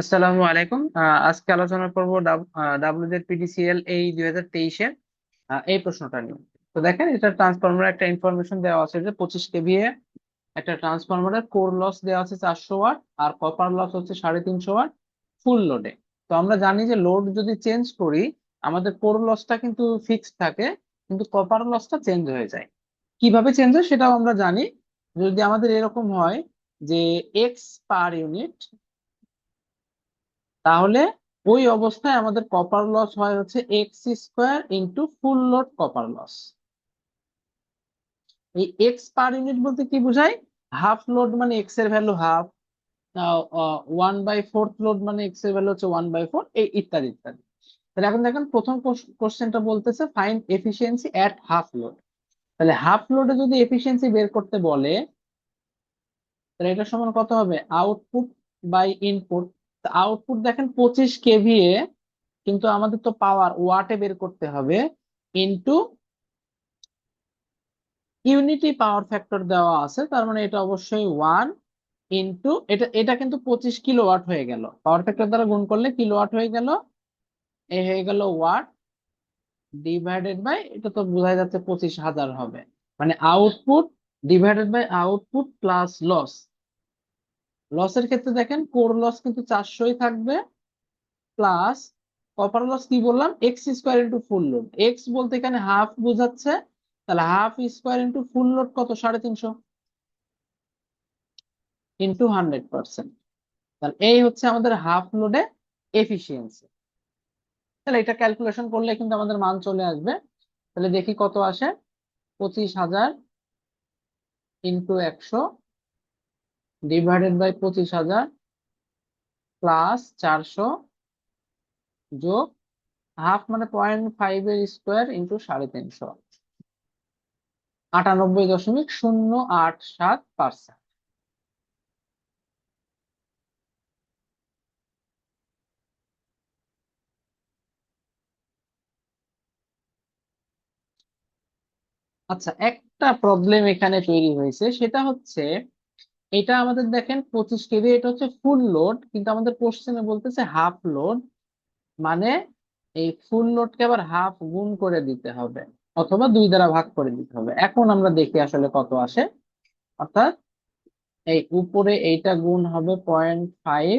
আসসালামু আলাইকুম। আজকে আলোচনা করব ডাব্লিউজেড পিডিসিএল এই দুই হাজার তেইশের এই প্রশ্নটা নিয়ে। তো দেখেন, এটা ট্রান্সফরমার একটা ইনফরমেশন দেওয়া আছে যে পঁচিশ কেভিএ একটা ট্রান্সফরমারের কোর লস দেওয়া আছে চারশো ওয়াট আর কপার লস হচ্ছে সাড়ে তিনশো ওয়াট ফুল লোডে। তো আমরা জানি যে লোড যদি চেঞ্জ করি, আমাদের কোর লসটা কিন্তু ফিক্সড থাকে, কিন্তু কপার লসটা চেঞ্জ হয়ে যায়। কীভাবে চেঞ্জ হয় সেটাও আমরা জানি। যদি আমাদের এরকম হয় যে এক্স পার ইউনিট তাহলে ওই অবস্থায় আমাদের কপার লস হয় হচ্ছে X square into full load copper loss এই এক্স পার ইউনিট বলতে কি বোঝায়? হাফ লোড মানে এক্সের value half one by fourth load মানে এক্সের ভ্যালু হচ্ছে ওয়ান বাই ফোর এই ইত্যাদি ইত্যাদি। তাহলে এখন দেখেন প্রথম কোশ্চেনটা বলতেছে find efficiency at half load তাহলে হাফ লোডে যদি এফিসিয়েন্সি বের করতে বলে, তাহলে এটা সমান কত হবে? আউটপুট বাই ইনপুট আউটপুট দেখেন পঁচিশ কেভিএ কিন্তু আমাদের তো পাওয়ার ওয়াটে বের করতে হবে ইনটু ইউনিটি পাওয়ার ফ্যাক্টর দেওয়া আছে, তার মানে এটা অবশ্যই ওয়ান ইনটু এটা এটা কিন্তু পঁচিশ কিলো ওয়াট হয়ে গেল। পাওয়ার ফ্যাক্টর দ্বারা গুণ করলে কিলো ওয়াট হয়ে গেল, এ হয়ে গেল ওয়াট ডিভাইডেড বাই এটা তো বোঝা যাচ্ছে পঁচিশ হাজার হবে। মানে output divided by output plus loss লসের ক্ষেত্রে দেখেন কোর লস কিন্তু চারশোই থাকবে প্লাস কপার লস কি বললাম? X square into full load X বলতে এখানে হাফ বোঝাচ্ছে, তাহলে half square into full load কত? সাড়ে তিনশো। ইন্টু হান্ড্রেড পার্সেন্ট তাহলে এই হচ্ছে আমাদের হাফ লোডে এফিসিয়েন্সি তাহলে এটা ক্যালকুলেশন করলে কিন্তু আমাদের মান চলে আসবে। তাহলে দেখি কত আসে? পঁচিশ হাজার ইন্টু একশো। ডিভাইডেড বাই পঁচিশ হাজার প্লাস চারশো যোগ হাফ মানে পয়েন্ট ফাইভ এর স্কোয়ার ইন্টু সাড়ে তিনশো। আটানব্বই দশমিক শূন্য আট সাত পার্সেন্ট আচ্ছা একটা প্রবলেম এখানে তৈরি হয়েছে, সেটা হচ্ছে এটা আমাদের দেখেন পঁচিশ কেভি এটা হচ্ছে ফুল লোড কিন্তু আমাদের কোশ্চেনে বলতেছে হাফ লোড মানে এই ফুল লোডকে আবার হাফ গুণ করে দিতে হবে, অথবা দুই দ্বারা ভাগ করে দিতে হবে। এখন আমরা দেখি আসলে কত আসে। অর্থাৎ এই উপরে এইটা গুণ হবে পয়েন্ট ফাইভ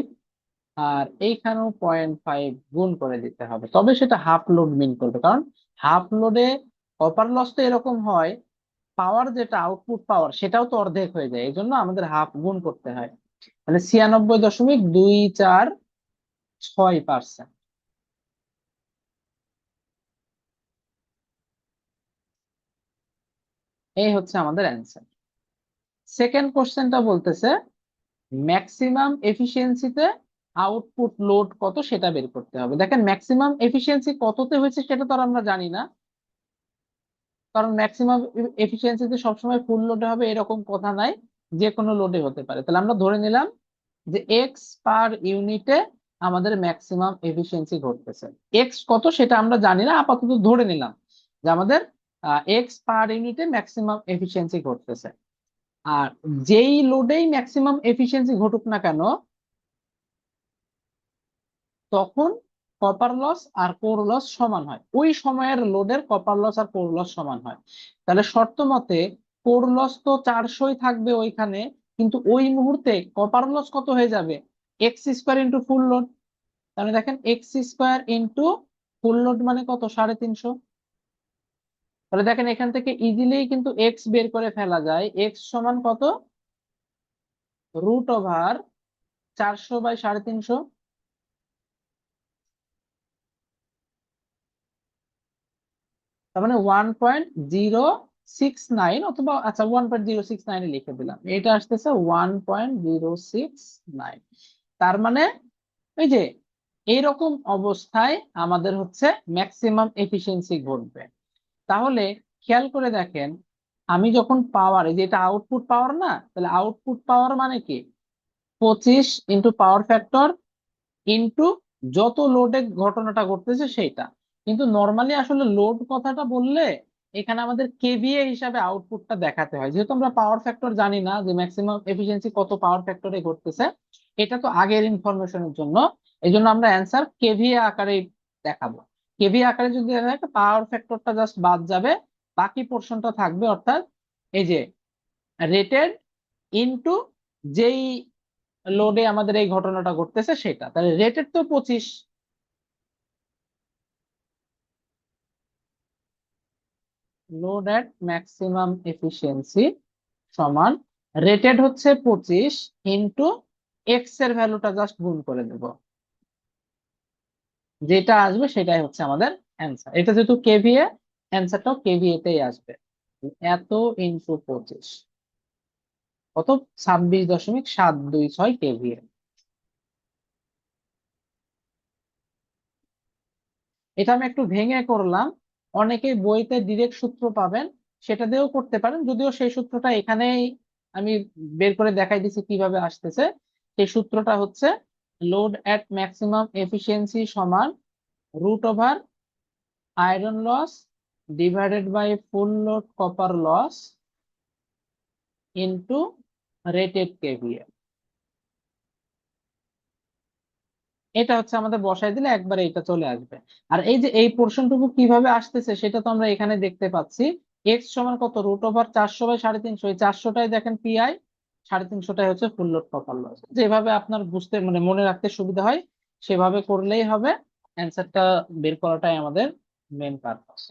আর এইখানেও পয়েন্ট ফাইভ গুণ করে দিতে হবে। তবে সেটা হাফ লোড মিন করবে, কারণ হাফ লোডে কপার লস তো এরকম হয় পাওয়ার যেটা আউটপুট পাওয়ার সেটাও তো অর্ধেক হয়ে যায় এই জন্য আমাদের হাফ গুণ করতে হয়। মানে ছিয়ানব্বই দশমিক দুই চার ছয় পার্সেন্ট এই হচ্ছে আমাদের অ্যান্সার সেকেন্ড কোশ্চেনটা বলতেছে ম্যাক্সিমাম এফিসিয়েন্সিতে আউটপুট লোড কত সেটা বের করতে হবে। দেখেন ম্যাক্সিমাম এফিসিয়েন্সি কততে হয়েছে সেটা তো আমরা জানি না। কারণ ম্যাক্সিমাম এফিসিয়েন্সিতে সবসময় ফুল লোডে হবে এরকম কথা নাই, যে কোনো লোডে হতে পারে। তাহলে আমরা ধরে নিলাম যে এক্স পার ইউনিটে আমাদের ম্যাক্সিমাম এফিসিয়েন্সি ঘটতেছে। এক্স কত সেটা আমরা জানি না, আপাতত ধরে নিলাম যে আমাদের এক্স পার ইউনিটে ম্যাক্সিমাম এফিসিয়েন্সি ঘটতেছে। আর যেই লোডেই ম্যাক্সিমাম এফিসিয়েন্সি ঘটুক না কেন, তখন কপার লস আর কোর লস সমান হয়। ওই সময়ের লোডের কপার লস আর কোর লস সমান হয়। তাহলে শর্ত মতে কোর লস তো চারশোই থাকবে ওইখানে, কিন্তু ওই মুহূর্তে কপার লস কত হয়ে যাবে? X square into full load তাহলে দেখেন X square into full load মানে কত? সাড়ে তিনশো। তাহলে দেখেন এখান থেকে ইজিলি কিন্তু এক্স বের করে ফেলা যায়। এক্স সমান কত? রুট ওভার চারশো বাই সাড়ে তিনশো। তার মানে one point zero six nine অথবা আচ্ছা ওয়ান পয়েন্ট জিরো লিখে দিলাম। এটা আসতেছে one point zero six nine তার মানে এই যে এইরকম অবস্থায় আমাদের হচ্ছে ম্যাক্সিমাম এফিসিয়েন্সি ঘটবে। তাহলে, খেয়াল করে দেখেন, আমি যখন পাওয়ার এই যে এটা আউটপুট পাওয়ার না, তাহলে আউটপুট পাওয়ার মানে কি? পঁচিশ ইন্টু পাওয়ার ফ্যাক্টর ইন্টু যত লোডে ঘটনাটা ঘটতেছে সেইটা। কিন্তু নর্মালি আসলে লোড কথাটা বললে এখানে আমাদের কেভিএ হিসাবে আউটপুটটা দেখাতে হয়। যেহেতু আমরা পাওয়ার ফ্যাক্টর জানি না যে ম্যাক্সিমাম এফিসিয়েন্সি কত পাওয়ার ফ্যাক্টরে ঘটতেছে, এটা তো আগের ইনফরমেশনের জন্য। এই জন্য আমরা অ্যান্সার কেভিএ আকারে দেখাবো। কেভিএ আকারে যদি দেখা যায় পাওয়ার ফ্যাক্টরটা জাস্ট বাদ যাবে। বাকি পোর্শনটা থাকবে অর্থাৎ এই যে রেটেড ইনটু যেই লোডে আমাদের এই ঘটনাটা ঘটতেছে সেটা। তাহলে রেটেড তো পঁচিশ। লোড এট ম্যাক্সিমাম এফিসিয়েন্সি সমান রেটেড হচ্ছে পঁচিশ ইন্টু এক্সের ভ্যালুটা জাস্ট গুণ করে দেব। যেটা আসবে সেটাই হচ্ছে আমাদের অ্যান্সার এটা যেহেতু কেভিএ অ্যান্সারটাও কেভিএ তেই আসবে। এত ইন্টু পঁচিশ। কত? ছাব্বিশ দশমিক সাত দুই ছয় কেভিএ এটা আমি একটু ভেঙে করলাম। অনেকেই বইতে ডিরেক্ট সূত্র পাবেন, সেটা দিয়েও করতে পারেন। যদিও সেই সূত্রটা এখানেই আমি বের করে দেখাই দিছি কীভাবে আসতেছে। সেই সূত্রটা হচ্ছে লোড এট ম্যাক্সিমাম এফিসিয়েন্সি সমান root over iron loss divided by full load copper loss into rated KVA এটা হচ্ছে আমাদের বসায় দিলে একবারে এটা চলে আসবে। আর এই যে এই পোর্শনটুকু কীভাবে আসতেছে সেটা তো আমরা এখানে দেখতে পাচ্ছি। এক্স সমান কত? রুট ওভার চারশো বাই সাড়ে তিনশো। এই চারশোটাই দেখেন পিআই সাড়ে তিনশোটাই হচ্ছে ফুল লোড কপার লস যেভাবে আপনার বুঝতে মানে মনে রাখতে সুবিধা হয়, সেভাবে করলেই হবে। অ্যান্সারটা বের করাটাই আমাদের মেন পারপাস